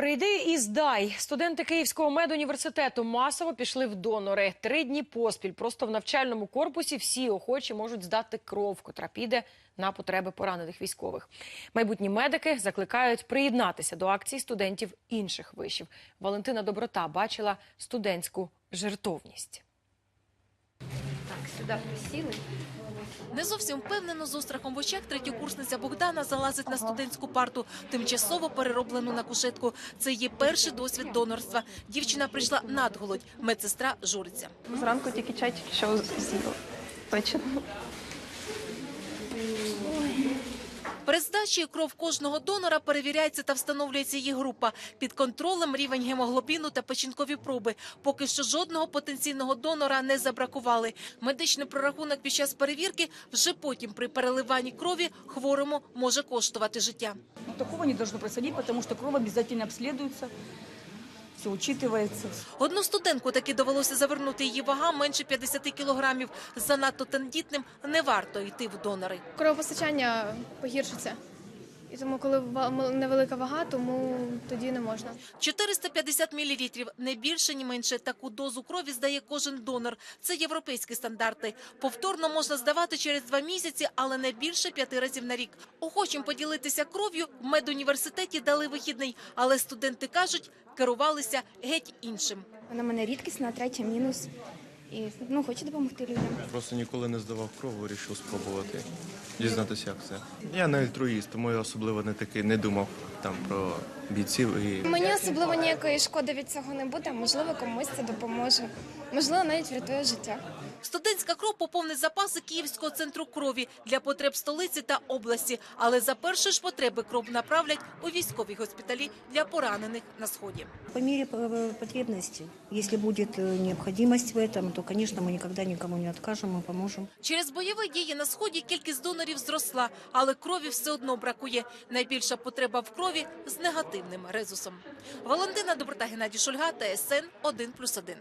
Прийди і здай. Студенти Київського медуніверситету масово пішли в донори. Три дні поспіль. Просто в навчальному корпусі всі охочі можуть здати кров, котра піде на потреби поранених військових. Майбутні медики закликають приєднатися до акцій студентів інших вишів. Валентина Доброта бачила студентську жертовність. Так, сюди присіли. Не зовсім впевнено з острахом в очах третьокурсниця Богдана залазить на студентську парту, тимчасово перероблену на кушетку. Це її перший досвід донорства. Дівчина прийшла надголодь. Медсестра журиться. Зранку тільки чай тільки що з'їла. Печено. Перед здачі кров кожного донора перевіряється та встановлюється її група. Під контролем рівень гемоглобіну та печінкові проби. Поки що жодного потенційного донора не забракували. Медичний прорахунок під час перевірки вже потім при переливанні крові хворому може коштувати життя. Ну, Такого не должно происходить, тому що кров обов'язково обследуется, все учитывается. Одну студентку таки довелося завернути її вага менше 50 кілограмів. Занадто тендітним не варто йти в донори. кровопостачання погіршиться. І тому, коли невелика вага, тому тоді не можна. 450 мл – не більше, ні менше. Таку дозу крові здає кожен донор. Це європейські стандарти. Повторно можна здавати через два місяці, але не більше п'яти разів на рік. Охочим поділитися кров'ю в медуніверситеті дали вихідний, але студенти кажуть, керувалися геть іншим. Вона мене рідкісна, третя мінус. І ну, хочу допомогти людям. Просто ніколи не здавав кров, вирішив спробувати дізнатися, як це. Я не альтруїст, тому я особливо не такий не думав там про бійців і Мені особливо ніякої шкоди від цього не буде. Можливо, комусь це допоможе. Можливо, навіть врятує життя. Студентська кров поповнить запаси Київського центру крові для потреб столиці та області. Але за першої ж потреби кров направлять у військові госпіталі для поранених на сході. По мере э, потребности. Если будет э, необходимость в этом, то, конечно, мы никогда никому не откажем, мы поможем. Через бойові дії на сході кількість донорів зросла, але крові все одно бракує. Найбільша потреба в крові з негативним резусом. Валентина Доброта, Геннадій Шульга, ТСН 1+,1.